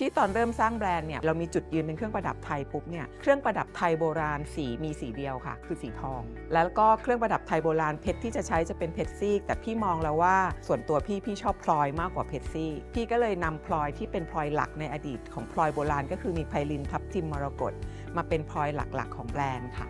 ที่ตอนเริ่มสร้างแบรนด์เนี่ยเรามีจุดยืนเป็นเครื่องประดับไทยปุ๊บเนี่ยเครื่องประดับไทยโบราณสีมีสีเดียวค่ะ คือสีทอง แล้วก็เครื่องประดับไทยโบราณเพชรที่จะใช้จะเป็นเพชรซีกแต่พี่มองแล้วว่าส่วนตัวพี่พี่ชอบพลอยมากกว่าเพชรซีกพี่ก็เลยนำพลอยที่เป็นพลอยหลักในอดีตของพลอยโบราณ ก็คือมีไพลินทับทิมมรกตมาเป็นพลอยหลักๆ ของแบรนด์ค่ะ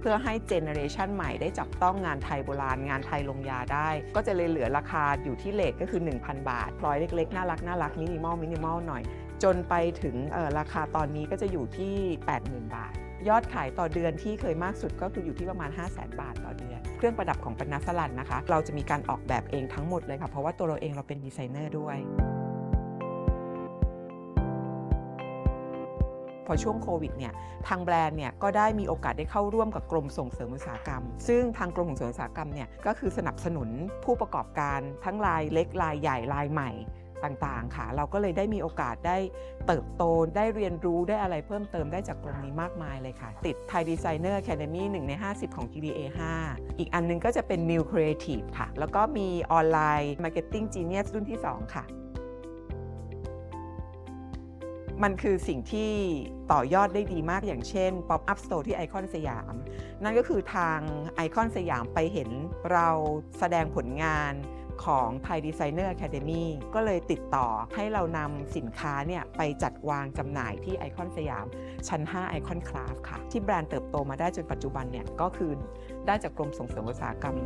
เพื่อให้เจเนอเรชันใหม่ได้จับต้องงานไทยโบราณงานไทยลงยาได้ ก็จะเลยเหลือราคาอยู่ที่เลทก็คือ 1,000 บาทพลอยเล็กๆ น่ารักน่ารักมินิมอลมินิมอลหน่อย จนไปถึงราคาตอนนี้ก็จะอยู่ที่ 80,000 บาท ยอดขายต่อเดือนที่เคยมากสุดก็คืออยู่ที่ประมาณ 5 0 0 0 0 0 บาทต่อเดือน เครื่องประดับของปนัสลันนะคะ เราจะมีการออกแบบเองทั้งหมดเลยค่ะเพราะว่าตัวเราเองเราเป็นดีไซเนอร์ด้วย อช่วงโควิดเนี่ยทางแบรนด์เนี่ยก็ได้มีโอกาสได้เข้าร่วมกับกรมส่งเสริมอุตสาหกรรม ซึ่งทางกรมส่งเสริมอุตสาหกรรมเนี่ยก็คือสนับสนุนผู้ประกอบการทั้งรายเล็กรายใหญ่รายใหม่ต่างๆ ค่ะ เราก็เลยได้มีโอกาสได้เติบโต ได้เรียนรู้ ได้อะไรเพิ่มเติมได้จากกรมนี้มากมายเลยค่ะ ติด Thai Designer Academy 1 ใน 50 ของ GDA 5 อีกอันนึงก็จะเป็น New Creative ค่ะ แล้วก็มีออนไลน์ Marketing Genius รุ่นที่ 2 ค่ะ มันคือสิ่งที่ต่อยอดได้ดีมากอย่างเช่น Pop Up Store ที่ไอคอนสยาม นั่นก็คือทางไอคอนสยามไปเห็นเราแสดงผลงานของ Thai Designer Academy ก็เลยติดต่อให้เรานำสินค้าเนี่ยไปจัดวางจำหน่ายที่ไอคอนสยามชั้น 5 ไอคอนคราฟค่ะ ที่แบรนด์เติบโตมาได้จนปัจจุบันเนี่ยก็คือได้จากกรมส่งเสริมอุตสาหกรรม